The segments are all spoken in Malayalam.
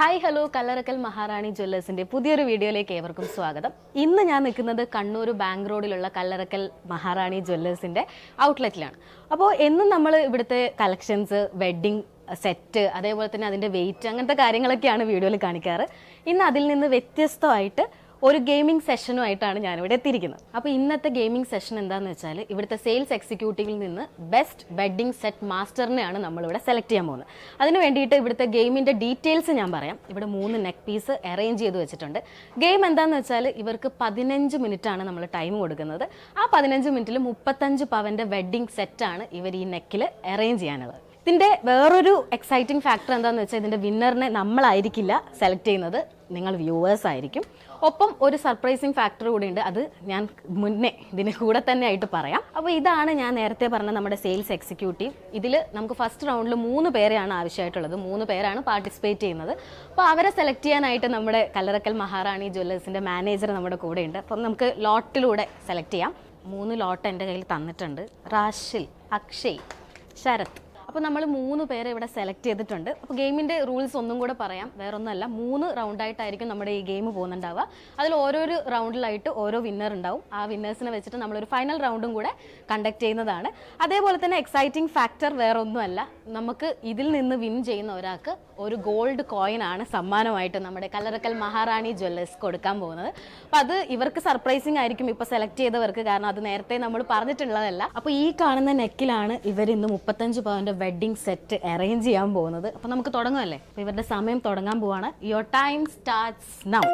ഹായ് ഹലോ കല്ലറക്കൽ മഹാറാണി ജ്വല്ലേഴ്സിന്റെ പുതിയൊരു വീഡിയോയിലേക്ക് ഏവർക്കും സ്വാഗതം. ഇന്ന് ഞാൻ നിൽക്കുന്നത് കണ്ണൂർ ബാങ്ക് റോഡിലുള്ള കല്ലറക്കൽ മഹാറാണി ജ്വല്ലേഴ്സിന്റെ ഔട്ട്ലെറ്റിലാണ്. അപ്പോൾ എന്നും നമ്മൾ ഇവിടുത്തെ കളക്ഷൻസ് വെഡ്ഡിംഗ് സെറ്റ് അതേപോലെ തന്നെ അതിന്റെ വെയിറ്റ് അങ്ങനത്തെ കാര്യങ്ങളൊക്കെയാണ് വീഡിയോയിൽ കാണിക്കാറ്. ഇന്ന് അതിൽ നിന്ന് വ്യത്യസ്തമായിട്ട് ഒരു ഗെയിമിംഗ് സെഷനുമായിട്ടാണ് ഞാനിവിടെ എത്തിയിരിക്കുന്നത്. അപ്പോൾ ഇന്നത്തെ ഗെയിമിംഗ് സെഷൻ എന്താണെന്ന് വെച്ചാൽ ഇവിടുത്തെ സെയിൽസ് എക്സിക്യൂട്ടീവിൽ നിന്ന് ബെസ്റ്റ് ബെഡിംഗ് സെറ്റ് മാസ്റ്ററിനെയാണ് നമ്മളിവിടെ സെലക്ട് ചെയ്യാൻ പോകുന്നത്. അതിന് വേണ്ടിയിട്ട് ഇവിടുത്തെ ഗെയിമിന്റെ ഡീറ്റെയിൽസ് ഞാൻ പറയാം. ഇവിടെ മൂന്ന് നെക്ക് പീസ് അറേഞ്ച് ചെയ്ത് വെച്ചിട്ടുണ്ട്. ഗെയിം എന്താണെന്ന് വെച്ചാൽ ഇവർക്ക് പതിനഞ്ച് മിനിറ്റാണ് നമ്മൾ ടൈം കൊടുക്കുന്നത്. ആ പതിനഞ്ച് മിനിറ്റിൽ മുപ്പത്തഞ്ച് പവന്റെ വെഡ്ഡിംഗ് സെറ്റാണ് ഇവർ ഈ നെക്കിൽ അറേഞ്ച് ചെയ്യാനുള്ളത്. ഇതിന്റെ വേറൊരു എക്സൈറ്റിംഗ് ഫാക്ടർ എന്താണെന്ന് വെച്ചാൽ ഇതിന്റെ വിന്നറിനെ നമ്മളായിരിക്കില്ല സെലക്ട് ചെയ്യുന്നത്. നിങ്ങൾ വ്യൂവേഴ്സ് ആയിരിക്കും. ഒപ്പം ഒരു സർപ്രൈസിങ് ഫാക്ടർ കൂടി ഉണ്ട് അത് ഞാൻ മുന്നേ ഇതിന് കൂടെ തന്നെ ആയിട്ട് പറയാം. അപ്പോൾ ഇതാണ് ഞാൻ നേരത്തെ പറഞ്ഞ നമ്മുടെ സെയിൽസ് എക്സിക്യൂട്ടീവ് ഇതിൽ നമുക്ക് ഫസ്റ്റ് റൗണ്ടിൽ മൂന്ന് പേരെയാണ് ആവശ്യമായിട്ടുള്ളത്. മൂന്ന് പേരാണ് പാർട്ടിസിപ്പേറ്റ് ചെയ്യുന്നത്. അപ്പോൾ അവരെ സെലക്ട് ചെയ്യാനായിട്ട് നമ്മുടെ കല്ലറക്കൽ മഹാറാണി ജ്വല്ലേഴ്സിന്റെ മാനേജർ നമ്മുടെ കൂടെ ഉണ്ട്. അപ്പം നമുക്ക് ലോട്ടിലൂടെ സെലക്ട് ചെയ്യാം. മൂന്ന് ലോട്ട് എന്റെ കയ്യിൽ തന്നിട്ടുണ്ട്. റാഷിൽ അക്ഷയ് ശരത്. അപ്പോൾ നമ്മൾ മൂന്ന് പേരെ ഇവിടെ സെലക്ട് ചെയ്തിട്ടുണ്ട്. അപ്പോൾ ഗെയിമിന്റെ റൂൾസ് ഒന്നും കൂടെ പറയാം. വേറൊന്നുമല്ല മൂന്ന് റൗണ്ടായിട്ടായിരിക്കും നമ്മുടെ ഈ ഗെയിം പോകുന്നുണ്ടാവുക. അതിൽ ഓരോരു റൗണ്ടിലായിട്ട് ഓരോ വിന്നർ ഉണ്ടാവും. ആ വിന്നേഴ്സിനെ വെച്ചിട്ട് നമ്മളൊരു ഫൈനൽ റൗണ്ടും കൂടെ കണ്ടക്ട് ചെയ്യുന്നതാണ്. അതേപോലെ തന്നെ എക്സൈറ്റിംഗ് ഫാക്ടർ വേറൊന്നുമല്ല. നമുക്ക് ഇതിൽ നിന്ന് വിൻ ചെയ്യുന്ന ഒരാൾക്ക് ഒരു ഗോൾഡ് കോയിൻ ആണ് സമ്മാനമായിട്ട് നമ്മുടെ കല്ലറക്കൽ മഹാറാണി ജ്വല്ലേഴ്സ് കൊടുക്കാൻ പോകുന്നത്. അപ്പം അത് ഇവർക്ക് സർപ്രൈസിങ് ആയിരിക്കും ഇപ്പോൾ സെലക്ട് ചെയ്തവർക്ക്. കാരണം അത് നേരത്തെ നമ്മൾ പറഞ്ഞിട്ടുള്ളതല്ല. അപ്പോൾ ഈ കാണുന്ന നെക്കിലാണ് ഇവർ ഇന്ന് മുപ്പത്തഞ്ച് പവന്റെ വെഡ്ഡിംഗ് സെറ്റ് അറേഞ്ച് ചെയ്യാൻ പോകുന്നത്. അപ്പോൾ നമുക്ക് തുടങ്ങുമല്ലേ അപ്പോൾ ഇവരുടെ സമയം തുടങ്ങാൻ പോവാണ്. യുവർ ടൈം സ്റ്റാർട്ട്സ് നൗ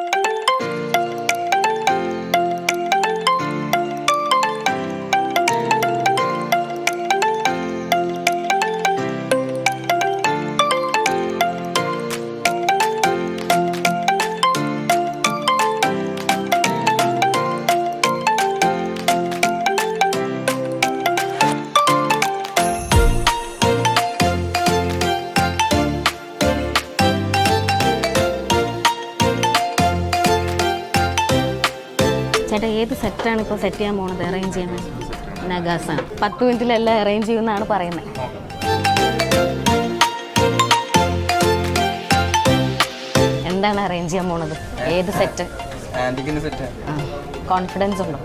ഏത് ഇപ്പോൾ സെറ്റ് ചെയ്യാൻ പോകുന്നത് അറേഞ്ച് ചെയ്യുന്നത് നഗാസാണ് പത്ത് മിനിറ്റിലെല്ലാം അറേഞ്ച് ചെയ്യുമെന്നാണ് പറയുന്നത്. എന്താണ് അറേഞ്ച് ചെയ്യാൻ പോണത്? ഏത് സെറ്റ് കോൺഫിഡൻസ് ഉണ്ടോ?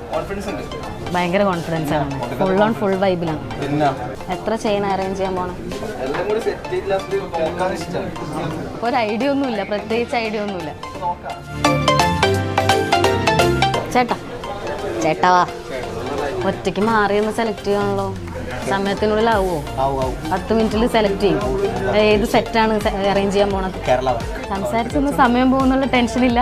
ഭയങ്കര കോൺഫിഡൻസ് ആണ്. ഫുൾ ഓൺ ഫുൾ വൈബിലാണ് എത്ര ചെയിൻ അറേഞ്ച് ചെയ്യാൻ പോണം? ഒരു ഐഡിയ ഒന്നുമില്ല. പ്രത്യേകിച്ച് ഐഡിയ ഒന്നുമില്ല. ചേട്ടാ ചേട്ടാ വാ. ഒറ്റയ്ക്ക് മാറി ഒന്ന് സെലക്ട് ചെയ്യണല്ലോ. സമയത്തിനുള്ളിൽ ആവുമോ ആവും. പത്ത് മിനിറ്റിൽ സെലക്ട് ചെയ്യും. ഏത് സെറ്റാണ് അറേഞ്ച് ചെയ്യാൻ പോണത്? സംസാരിച്ചൊന്ന് സമയം പോകുന്നുള്ള ടെൻഷനില്ല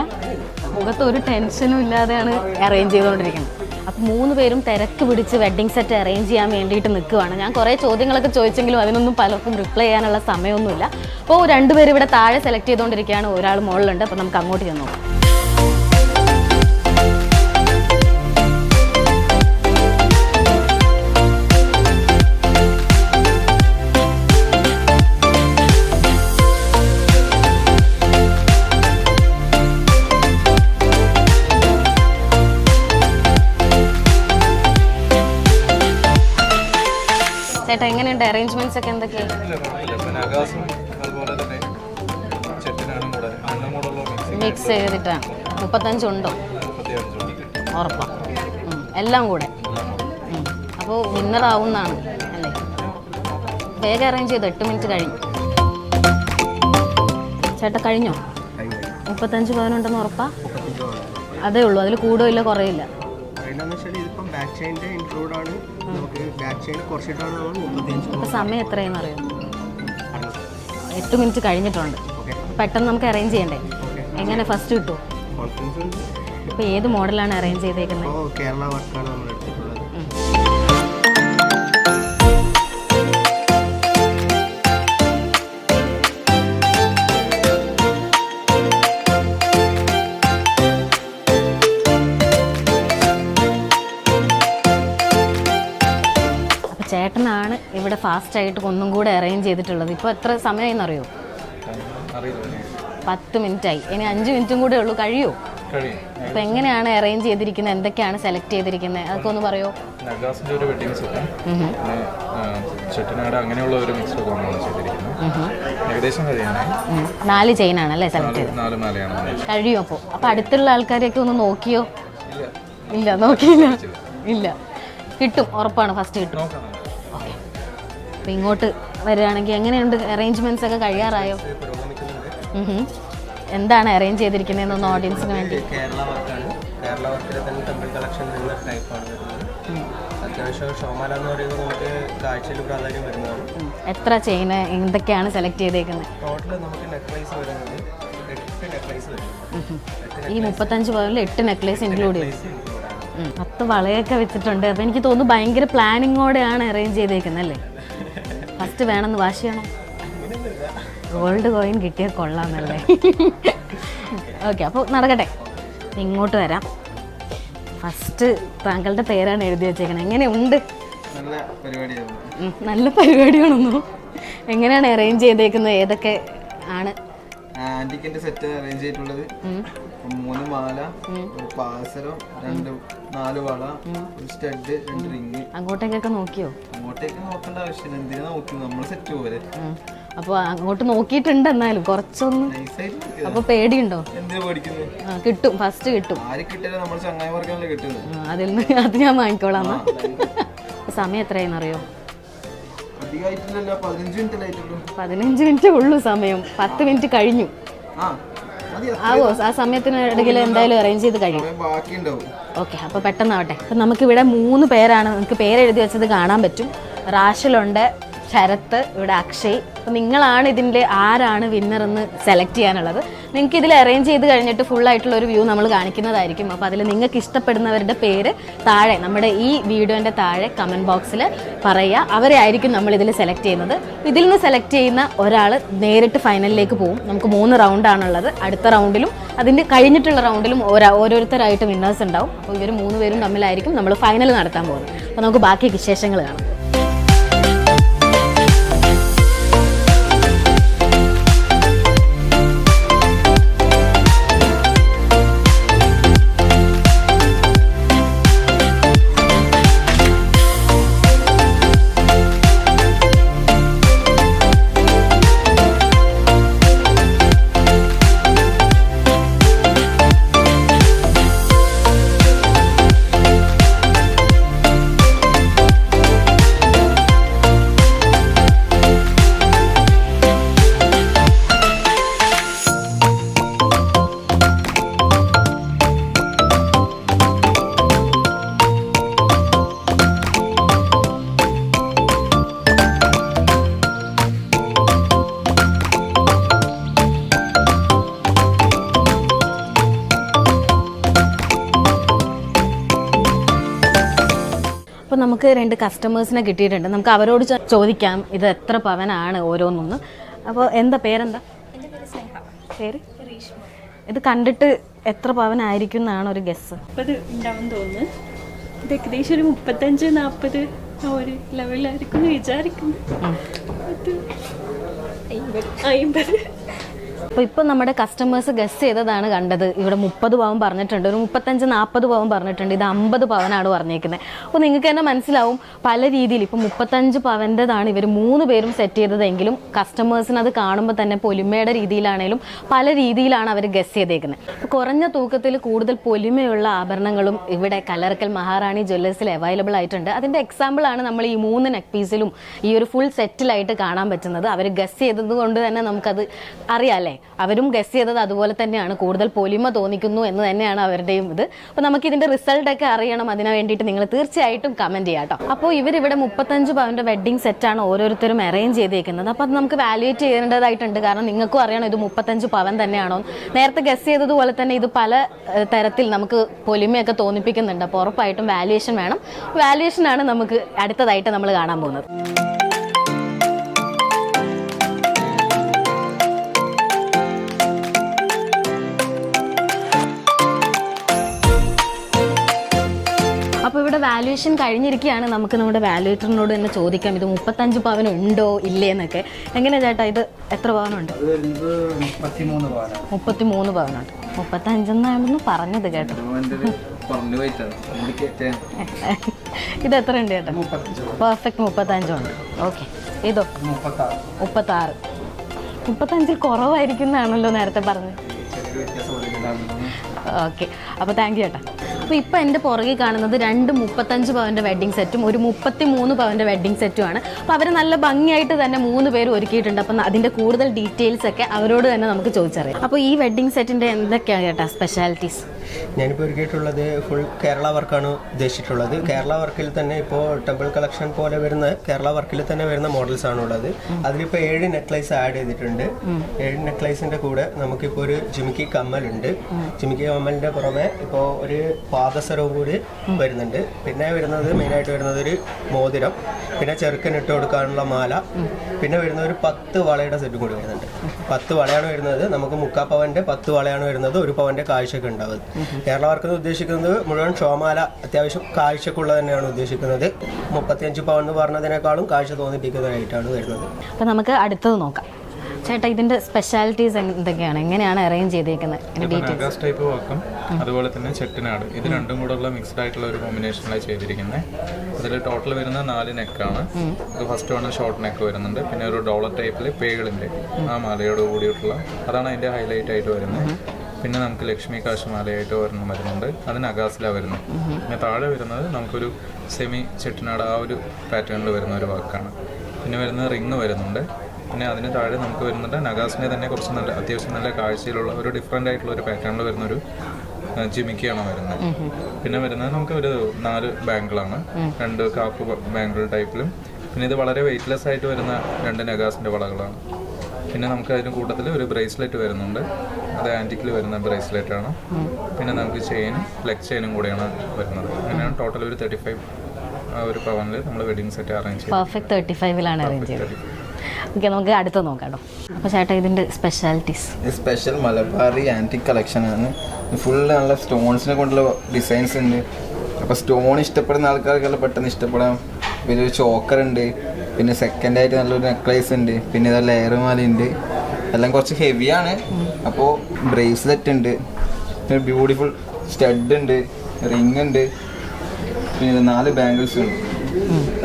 മുഖത്ത് ഒരു ടെൻഷനും ഇല്ലാതെയാണ് അറേഞ്ച് ചെയ്തുകൊണ്ടിരിക്കുന്നത് അപ്പം മൂന്ന് പേരും തിരക്ക് പിടിച്ച് വെഡ്ഡിംഗ് സെറ്റ് അറേഞ്ച് ചെയ്യാൻ വേണ്ടിയിട്ട് നിൽക്കുവാണ്. ഞാൻ കുറേ ചോദ്യങ്ങളൊക്കെ ചോദിച്ചെങ്കിലും അതിനൊന്നും പലർക്കും റിപ്ലൈ ചെയ്യാനുള്ള സമയമൊന്നുമില്ല. അപ്പോൾ രണ്ടുപേരും ഇവിടെ താഴെ സെലക്ട് ചെയ്തുകൊണ്ടിരിക്കുകയാണ് ഒരാൾ മുകളിലുണ്ട്. അപ്പോൾ നമുക്ക് അങ്ങോട്ട് ചെന്ന് നോക്കാം. എങ്ങനെയുണ്ട് അറേഞ്ച്മെന്റ്സ് ഒക്കെ മിക്സ് ചെയ്തിട്ടാണ് മുപ്പത്തഞ്ചുണ്ടോ ഉറപ്പാണ് എല്ലാം കൂടെ. അപ്പോൾ വിന്നറാവുന്നതാണ് അല്ലേ? വേഗം അറേഞ്ച് ചെയ്തു എട്ട് മിനിറ്റ് കഴിഞ്ഞു. ചേട്ടാ കഴിഞ്ഞോ? മുപ്പത്തഞ്ച് പവനുണ്ടെന്ന് ഉറപ്പാ? അതേ ഉള്ളൂ അതിൽ കൂടുതലില്ല കുറയില്ല ചെയിന്റെ ഇൻക്ലൂഡ് ആണ്. നമുക്ക് ബാക്ക് ചെയിൻ കുറച്ചിട്ടാണ് നമ്മൾ മുപ്പത്തിയഞ്ച് അപ്പോൾ സമയം എത്രയെന്ന് അറിയോ? എട്ട് മിനിറ്റ് കഴിഞ്ഞിട്ടുണ്ട്. പെട്ടെന്ന് നമുക്ക് അറേഞ്ച് ചെയ്യണ്ടേ? എങ്ങനെ ഫസ്റ്റ് കിട്ടുമോ ഇപ്പൊ ഏത് മോഡലാണ് അറേഞ്ച് ചെയ്തേക്കുന്നത് കേരള വർക്കാണ് നമ്മൾ ചേട്ടനാണ് ഇവിടെ ഫാസ്റ്റ് ആയിട്ട് ഒന്നും കൂടെ അറേഞ്ച് ചെയ്തിട്ടുള്ളത്. ഇപ്പോൾ എത്ര സമയമായിന്ന് അറിയോ പത്ത് മിനിറ്റായി. ഇനി അഞ്ച് മിനിറ്റും കൂടെ ഉള്ളൂ. കഴിയുമോ അപ്പം എങ്ങനെയാണ് അറേഞ്ച് ചെയ്തിരിക്കുന്നത് എന്തൊക്കെയാണ് സെലക്ട് ചെയ്തിരിക്കുന്നത് അതൊക്കെ ഒന്ന് പറയോ? നഗാസിന്റെ ഒരു വെഡിങ് സെറ്റ്. ചെട്ടിനാട് അങ്ങനെയുള്ള ഒരു മിക്സ്ഡ് കോമ്പാണ് ചെയ്തിരിക്കുന്നത് ഏകദേശം നാല് നാല് ചെയിനാണല്ലേ സെലക്ട് ചെയ്തത്? നാല് മാലയാണ് കഴിയും അപ്പോൾ അപ്പോൾ അടുത്തുള്ള ആൾക്കാരെയൊക്കെ ഒന്ന് നോക്കിയോ? ഇല്ല. നോക്കിയില്ല. ഇല്ല. കിട്ടും. ഉറപ്പാണ്. ഫസ്റ്റ് കിട്ടും. അപ്പോൾ ഇങ്ങോട്ട് വരികയാണെങ്കിൽ എങ്ങനെയുണ്ട് അറേഞ്ച്മെന്റ്സ് ഒക്കെ കഴിയാറായോ. എന്താണ് അറേഞ്ച് ചെയ്തിരിക്കുന്നതെന്നൊന്ന് ഓഡിയൻസിന് വേണ്ടി. കേരള വർക്കാണ്. കേരള വർക്കിലെ തന്നെ ടെമ്പിൾ കളക്ഷൻ എന്ന ടൈപ്പാണ് വരുന്നത്. അത്യാവശ്യം ഷോമാല എന്ന് പറയുന്നത് നമുക്ക് കാഴ്ചയിൽ പ്രാധാന്യം വരുന്നതാണ്. എത്ര ചെയിന് എന്തൊക്കെയാണ് സെലക്ട് ചെയ്തേക്കുന്നത് ടോട്ടൽ നമുക്ക് നെക്ലൈസ് വരുന്നത് എട്ട് നെക്ലേസ് വരും ഈ മുപ്പത്തഞ്ച് പവനിൽ എട്ട് നെക്ലേസ് ഇൻക്ലൂഡ് ചെയ്യും. പത്ത് വളയൊക്കെ വെച്ചിട്ടുണ്ട്. അപ്പം എനിക്ക് തോന്നുന്നു ഭയങ്കര പ്ലാനിങ്ങോടെയാണ് അറേഞ്ച് ചെയ്തേക്കുന്നത് അല്ലേ? ഫസ്റ്റ് വേണമെന്ന് വാശിയാണോ ഗോൾഡ് കോയിൻ കിട്ടിയാൽ കൊള്ളാമെന്നല്ലേ ഓക്കെ അപ്പോൾ നടക്കട്ടെ. ഇങ്ങോട്ട് വരാം. ഫസ്റ്റ് താങ്കളുടെ പേരാണ് എഴുതി വെച്ചേക്കുന്നത് എങ്ങനെയുണ്ട്? നല്ല പരിപാടിയാണെന്നോ? എങ്ങനെയാണ് അറേഞ്ച് ചെയ്തേക്കുന്നത്? ഏതൊക്കെ ആണ്? ആന്റിക്കിന്റെ സെറ്റ് അറേഞ്ച് ചെയ്തിട്ടുള്ളത്. മൂന്ന് മാല ഒരു പാസരം രണ്ട് നാല് വള ഒരു സ്റ്റഡ് രണ്ട് റിങ് അങ്ങോട്ടേക്കൊക്കെ നോക്കിയോ? അങ്ങോട്ടേക്ക് നോക്കേണ്ട ആവശ്യമില്ല. എന്തിനാ നോക്കി? നമ്മൾ സെറ്റ് പോലെ. അപ്പൊ അങ്ങോട്ട് നോക്കിയിട്ടുണ്ട് എന്നാലും കുറച്ചൊന്ന് അപ്പൊ പേടിയുണ്ടോ? കിട്ടും. ഫസ്റ്റ് കിട്ടും. അതിൽ നിന്ന് അത് ഞാൻ വാങ്ങിക്കോളാം. സമയം എത്രയെന്നറിയോ പതിനഞ്ച് മിനിറ്റ് ഉള്ളൂ സമയം. പത്ത് മിനിറ്റ് കഴിഞ്ഞു. ആവോ ആ സമയത്തിന് ഇടയിൽ എന്തായാലും അറേഞ്ച് ചെയ്ത് കഴിയും. ഓക്കെ അപ്പോൾ പെട്ടെന്നാവട്ടെ. അപ്പം നമുക്കിവിടെ മൂന്ന് പേരാണ്. നമുക്ക് പേരെഴുതി വെച്ചത് കാണാൻ പറ്റും. റാഷലുണ്ട് ശരത്ത് ഇവിടെ അക്ഷയ്. അപ്പം നിങ്ങളാണ് ഇതിന്റെ ആരാണ് വിന്നർ എന്ന് സെലക്ട് ചെയ്യാനുള്ളത്. നിങ്ങൾക്ക് ഇതിൽ അറേഞ്ച് ചെയ്ത് കഴിഞ്ഞിട്ട് ഫുൾ ആയിട്ടുള്ള ഒരു വ്യൂ നമ്മൾ കാണിക്കുന്നതായിരിക്കും. അപ്പോൾ അതിൽ നിങ്ങൾക്ക് ഇഷ്ടപ്പെടുന്നവരുടെ പേര് താഴെ നമ്മുടെ ഈ വീഡിയോന്റെ താഴെ കമന്റ് ബോക്സിൽ പറയുക. അവരെ ആയിരിക്കും നമ്മൾ ഇതിൽ സെലക്ട് ചെയ്യുന്നത്. ഇതിൽ നിന്ന് സെലക്ട് ചെയ്യുന്ന ഒരാൾ നേരിട്ട് ഫൈനലിലേക്ക് പോകും. നമുക്ക് മൂന്ന് റൗണ്ടാണുള്ളത് അടുത്ത റൗണ്ടിലും അതിന്റെ കഴിഞ്ഞിട്ടുള്ള റൗണ്ടിലും ഓരോ ഓരോരുത്തരായിട്ട് വിന്നേഴ്സ് ഉണ്ടാവും. അപ്പോൾ ഇവർ മൂന്ന് പേരും തമ്മിലായിരിക്കും നമ്മൾ ഫൈനൽ നടത്താൻ പോകുന്നത്. അപ്പോൾ നമുക്ക് ബാക്കി വിശേഷങ്ങൾ കാണാം. നമുക്ക് രണ്ട് കസ്റ്റമേഴ്സിനെ കിട്ടിയിട്ടുണ്ട്. നമുക്ക് അവരോട് ചോദിക്കാം ഇത് എത്ര പവനാണ് ഓരോന്നൊന്ന്. അപ്പോൾ എന്താ പേരെന്താ? പേര് ഇത് കണ്ടിട്ട് എത്ര പവനായിരിക്കും എന്നാണ് ഒരു ഗസ് മുപ്പത് ഉണ്ടാവും തോന്നുന്നു. ഇത് ഏകദേശം ഒരു മുപ്പത്തഞ്ച് നാൽപ്പത് ഒരു ലെവലിലായിരിക്കും വിചാരിക്കുന്നു. അമ്പത് അപ്പോൾ ഇപ്പോൾ നമ്മുടെ കസ്റ്റമേഴ്സ് ഗസ് ചെയ്തതാണ് കണ്ടത്. ഇവിടെ മുപ്പത് പവൻ പറഞ്ഞിട്ടുണ്ട്. ഒരു മുപ്പത്തഞ്ച് നാൽപ്പത് പവൻ പറഞ്ഞിട്ടുണ്ട്. ഇത് അമ്പത് പവനാണ് പറഞ്ഞേക്കുന്നത്. അപ്പോൾ നിങ്ങൾക്ക് തന്നെ മനസ്സിലാവും പല രീതിയിൽ ഇപ്പോൾ മുപ്പത്തഞ്ച് പവന്റെതാണ് ഇവർ മൂന്ന് പേരും സെറ്റ് ചെയ്തതെങ്കിലും കസ്റ്റമേഴ്സിന് അത് കാണുമ്പോൾ തന്നെ പൊലിമയുടെ രീതിയിലാണേലും പല രീതിയിലാണ് അവർ ഗസ് ചെയ്തേക്കുന്നത്. കുറഞ്ഞ തൂക്കത്തിൽ കൂടുതൽ പൊലിമയുള്ള ആഭരണങ്ങളും ഇവിടെ കലർക്കൽ മഹാറാണി ജ്വല്ലേഴ്സിൽ അവൈലബിൾ ആയിട്ടുണ്ട്. അതിന്റെ എക്സാമ്പിളാണ് നമ്മൾ ഈ മൂന്ന് നെക്ക് പീസിലും ഈ ഒരു ഫുൾ സെറ്റിലായിട്ട് കാണാൻ പറ്റുന്നത്. അവർ ഗസ് ചെയ്തത് കൊണ്ട് തന്നെ നമുക്കത് അറിയാമല്ലേ അവരും ഗസ് ചെയ്തത് അതുപോലെ തന്നെയാണ്. കൂടുതൽ പൊലിമ തോന്നിക്കുന്നു എന്ന് തന്നെയാണ് അവരുടെയും ഇത്. അപ്പോൾ നമുക്ക് ഇതിന്റെ റിസൾട്ട് ഒക്കെ അറിയണം. അതിന് വേണ്ടിയിട്ട് നിങ്ങൾ തീർച്ചയായിട്ടും കമന്റ് ചെയ്യാം കേട്ടോ അപ്പോൾ ഇവരിവിടെ മുപ്പത്തഞ്ച് പവന്റെ വെഡ്ഡിംഗ് സെറ്റാണ് ഓരോരുത്തരും അറേഞ്ച് ചെയ്തേക്കുന്നത്. അപ്പോൾ അത് നമുക്ക് വാലുവേറ്റ് ചെയ്യേണ്ടതായിട്ടുണ്ട്. കാരണം നിങ്ങൾക്കും അറിയണം ഇത് മുപ്പത്തഞ്ച് പവൻ തന്നെയാണോ നേരത്തെ ഗസ് ചെയ്തതുപോലെ തന്നെ ഇത് പല തരത്തിൽ നമുക്ക് പൊലിമയൊക്കെ തോന്നിപ്പിക്കുന്നുണ്ട്. അപ്പോൾ ഉറപ്പായിട്ടും വാല്യുവേഷൻ വേണം. വാല്യുവേഷനാണ് നമുക്ക് അടുത്തതായിട്ട് നമ്മൾ കാണാൻ പോകുന്നത്. വാല്യുവേഷൻ കഴിഞ്ഞിരിക്കുകയാണ്. നമുക്ക് നമ്മുടെ വാല്യുവേറ്ററിനോട് തന്നെ ചോദിക്കാം. ഇത് മുപ്പത്തഞ്ച് പവൻ ഉണ്ടോ ഇല്ലേ എന്നൊക്കെ. എങ്ങനെയാ ചേട്ടാ ഇത്? എത്ര പവനുണ്ട്? മുപ്പത്തി മൂന്ന് പവനുണ്ട്. മുപ്പത്തഞ്ചെന്നാണെന്ന് പറഞ്ഞത് കേട്ടോ. ഇത് എത്ര ഉണ്ട് ചേട്ടാ? പെർഫെക്റ്റ് മുപ്പത്തഞ്ചുണ്ട് ഓക്കെ ഇതോ? മുപ്പത്താറ്. മുപ്പത്തഞ്ചിൽ കുറവായിരിക്കും എന്നാണല്ലോ നേരത്തെ പറഞ്ഞത്. ഓക്കെ അപ്പോൾ താങ്ക് യു ചേട്ടാ. അപ്പോൾ ഇപ്പോൾ എന്റെ പുറകിൽ കാണുന്നത് രണ്ട് മുപ്പത്തഞ്ച് പവന്റെ വെഡ്ഡിങ് സെറ്റും ഒരു മുപ്പത്തി മൂന്ന് പവന്റെ വെഡ്ഡിങ് സെറ്റുമാണ് അപ്പോൾ അവർ നല്ല ഭംഗിയായിട്ട് തന്നെ മൂന്ന് പേര് ഒരുക്കിയിട്ടുണ്ട്. അപ്പം അതിന്റെ കൂടുതൽ ഡീറ്റെയിൽസ് ഒക്കെ അവരോട് തന്നെ നമുക്ക് ചോദിച്ചറിയാം. അപ്പോൾ ഈ വെഡ്ഡിങ് സെറ്റിന്റെ എന്തൊക്കെയാണ് കേട്ടോ സ്പെഷ്യാലിറ്റീസ് ഞാനിപ്പോൾ ഒരുക്കിയിട്ടുള്ളത് ഫുൾ കേരള വർക്കാണ് ഉദ്ദേശിച്ചിട്ടുള്ളത്. കേരള വർക്കിൽ തന്നെ ഇപ്പോൾ ടെമ്പിൾ കളക്ഷൻ പോലെ വരുന്ന കേരള വർക്കിൽ തന്നെ വരുന്ന മോഡൽസ് ആണ് ഉള്ളത്. അതിലിപ്പോൾ ഏഴ് നെക്ലൈസ് ആഡ് ചെയ്തിട്ടുണ്ട്. ഏഴ് നെക്ലൈസിന്റെ കൂടെ നമുക്കിപ്പോൾ ഒരു ജിമിക്കി കമ്മലുണ്ട് ജിമിക്കി കമ്മലിന്റെ പുറമെ ഇപ്പോൾ ഒരു പാദസരവും കൂടി വരുന്നുണ്ട്. പിന്നെ വരുന്നത് മെയിനായിട്ട് വരുന്നത് ഒരു മോതിരം. പിന്നെ ചെറുക്കൻ ഇട്ട് കൊടുക്കാനുള്ള മാല. പിന്നെ വരുന്ന ഒരു പത്ത് വളയുടെ സെറ്റ് കൂടി വരുന്നുണ്ട്. പത്ത് വളയാണ് വരുന്നത്. നമുക്ക് മുക്കാ പവന്റെ പത്ത് വളയാണ് വരുന്നത്. ഒരു പവന്റെ കാഴ്ചയൊക്കെ ഉണ്ടാവുന്നത്. കേരള വർക്ക് എന്ന് ഉദ്ദേശിക്കുന്നത് മുഴുവൻ ഷോമാല അത്യാവശ്യം കാഴ്ചക്കുള്ള തന്നെയാണ് ഉദ്ദേശിക്കുന്നത്. മുപ്പത്തിയഞ്ച് പവൻ എന്ന് പറഞ്ഞതിനേക്കാളും കാഴ്ച തോന്നിപ്പിക്കുന്നതായിട്ടാണ് വരുന്നത്. അപ്പോൾ നമുക്ക് അടുത്തത് നോക്കാം. ചേട്ടാ ഇതിന്റെ സ്പെഷ്യാലിറ്റീസ് എന്തൊക്കെയാണ്? എങ്ങനെയാണ് അറേഞ്ച് ചെയ്തേക്കുന്നത്? ടൈപ്പ് വർക്കും അതുപോലെ തന്നെ ചെട്ടിനാട്. ഇത് രണ്ടും കൂടെ ഉള്ള മിക്സ്ഡ് ആയിട്ടുള്ള ഒരു കോമ്പിനേഷനിലാണ് ചെയ്തിരിക്കുന്നത് അതിൽ ടോട്ടൽ വരുന്ന നാല് നെക്കാണ് ഇത് ഫസ്റ്റ് വണ് ഷോർട്ട് നെക്ക് വരുന്നുണ്ട്. പിന്നെ ഒരു ഡോളർ ടൈപ്പിൽ പേകളിന്റെ ആ മാലയോട് കൂടിയിട്ടുള്ള അതാണ് അതിന്റെ ഹൈലൈറ്റ് ആയിട്ട് വരുന്നത് പിന്നെ നമുക്ക് ലക്ഷ്മി കാശുമാലയായിട്ട് ഒരെണ്ണം വരുന്നുണ്ട്. അതിന് നഗാസിലാണ് വരുന്നത്. പിന്നെ താഴെ വരുന്നത് നമുക്കൊരു സെമി ചെട്ടിനാട് ആ ഒരു പാറ്റേണിൽ വരുന്ന ഒരു വർക്കാണ് പിന്നെ വരുന്നത് റിങ് വരുന്നുണ്ട്. പിന്നെ അതിന് താഴെ നമുക്ക് വരുന്നുണ്ട് നഗാസിനെ തന്നെ കുറച്ച് നല്ല അത്യാവശ്യം നല്ല കാഴ്ചയിലുള്ള ഒരു ഡിഫറെന്റ് ആയിട്ടുള്ള ഒരു പാറ്റേണിൽ വരുന്ന ഒരു ആ, ജിമിക്കിയാണ് വരുന്നത്. പിന്നെ വരുന്നത് നമുക്ക് ഒരു നാല് ബാങ്കിളാണ് രണ്ട് കാപ്പ് ബാങ്കിൾ ടൈപ്പിലും പിന്നെ ഇത് വളരെ വെയിറ്റ്ലെസ് ആയിട്ട് വരുന്ന രണ്ട് നഗാസിന്റെ വളകളാണ്. പിന്നെ നമുക്ക് അതിന് കൂട്ടത്തിൽ ഒരു ബ്രേസ്ലെറ്റ് വരുന്നുണ്ട്. അത് ആന്റിക്കിൽ വരുന്ന ബ്രേസ്ലെറ്റ് ആണ്. പിന്നെ നമുക്ക് ചെയിനും ലെഗ് ചെയിനും കൂടെയാണ് വരുന്നത്. അങ്ങനെയാണ് ടോട്ടൽ ഒരു തേർട്ടി ഫൈവ് ഒരു പവനിൽ നമ്മൾ വെഡിങ് സെറ്റ് അറേഞ്ച് ചെയ്ത്. പെർഫെക്റ്റ് തേർട്ടി ഫൈവിലാണ് അറേഞ്ച് ചെയ്തത്. ഓക്കെ നമുക്ക് അടുത്ത് നോക്കാം അപ്പോൾ ചേട്ടാ ഇതിന്റെ specialities special Malabari antique collection ആണ്. ഫുൾ നല്ല സ്റ്റോൺസിനെ കൊണ്ടുള്ള ഡിസൈൻസ് ഉണ്ട്. അപ്പോൾ സ്റ്റോൺ ഇഷ്ടപ്പെടുന്ന ആൾക്കാർക്കെല്ലാം പെട്ടെന്ന് ഇഷ്ടപ്പെടാം. പിന്നെ ഒരു ചോക്കർ ഉണ്ട് പിന്നെ സെക്കൻഡ് ആയിട്ട് നല്ലൊരു നെക്ലേസ് ഉണ്ട്. പിന്നെ ഇതാ ലെയർ മാല ഉണ്ട്. എല്ലാം കുറച്ച് ഹെവിയാണ് അപ്പോൾ ബ്രേസ്ലെറ്റ് ഉണ്ട്. ബ്യൂട്ടിഫുൾ സ്റ്റഡ് ഉണ്ട്. റിങ് ഉണ്ട്. പിന്നെ നാല് ബാംഗിൾസ് ഉണ്ട്.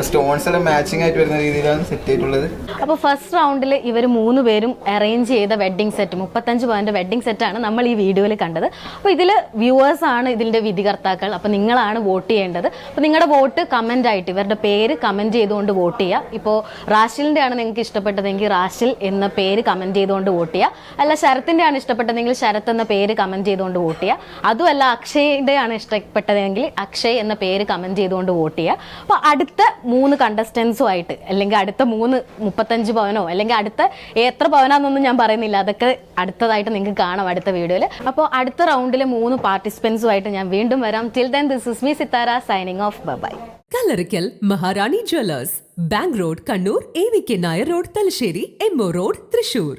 സ്റ്റോൺസ് മാച്ചിങ് ആയിട്ട് വരുന്ന രീതിയിലാണ് സെറ്റ് ചെയ്തിട്ടുള്ളത്. അപ്പോൾ ഫസ്റ്റ് റൗണ്ടിൽ ഇവർ മൂന്ന് പേരും അറേഞ്ച് ചെയ്ത വെഡ്ഡിംഗ് സെറ്റ് മുപ്പത്തഞ്ച് പവന്റെ വെഡ്ഡിംഗ് ആണ് നമ്മൾ ഈ വീഡിയോയിൽ കണ്ടത്. അപ്പോൾ ഇതിൽ വ്യൂവേഴ്സ് ആണ് ഇതിന്റെ വിധികർത്താക്കൾ. അപ്പോൾ നിങ്ങളാണ് വോട്ട് ചെയ്യേണ്ടത്. അപ്പോൾ നിങ്ങളുടെ വോട്ട് കമന്റ് ആയിട്ട് ഇവരുടെ പേര് കമന്റ് ചെയ്തുകൊണ്ട് വോട്ട് ചെയ്യുക ഇപ്പോൾ റാഷിലിന്റെ ആണ് നിങ്ങൾക്ക് ഇഷ്ടപ്പെട്ടതെങ്കിൽ റാഷിൽ എന്ന പേര് കമന്റ് ചെയ്തുകൊണ്ട് വോട്ട് ചെയ്യുക അല്ല ശരത്തിന്റെ ആണ് ഇഷ്ടപ്പെട്ടതെങ്കിൽ ശരത് എന്ന പേര് കമന്റ് ചെയ്തുകൊണ്ട് വോട്ട് ചെയ്യുക അതുമല്ല അക്ഷയുടെ ആണ് ഇഷ്ടപ്പെട്ടതെങ്കിൽ അക്ഷയ് എന്ന പേര് കമന്റ് ചെയ്തുകൊണ്ട് വോട്ട് ചെയ്യുക അപ്പോൾ അടുത്ത മൂന്ന് കണ്ടസ്റ്റൻസും ആയിട്ട് അല്ലെങ്കിൽ അടുത്ത മൂന്ന് മുപ്പത്തഞ്ച് പവനോ അല്ലെങ്കിൽ അടുത്ത എത്ര പവനാന്നൊന്നും ഞാൻ പറയുന്നില്ല. അതൊക്കെ അടുത്തതായിട്ട് നിങ്ങൾക്ക് കാണാം അടുത്ത വീഡിയോയിൽ. അപ്പോൾ അടുത്ത റൗണ്ടിലെ മൂന്ന് പാർട്ടിസിപ്പൻസുമായിട്ട് ഞാൻ വീണ്ടും വരാം. Till then this is me Sithara signing off bye Kallarikkal Maharani jewellers bank road Kannur A V K Nair road Thalassery M O road Thrissur.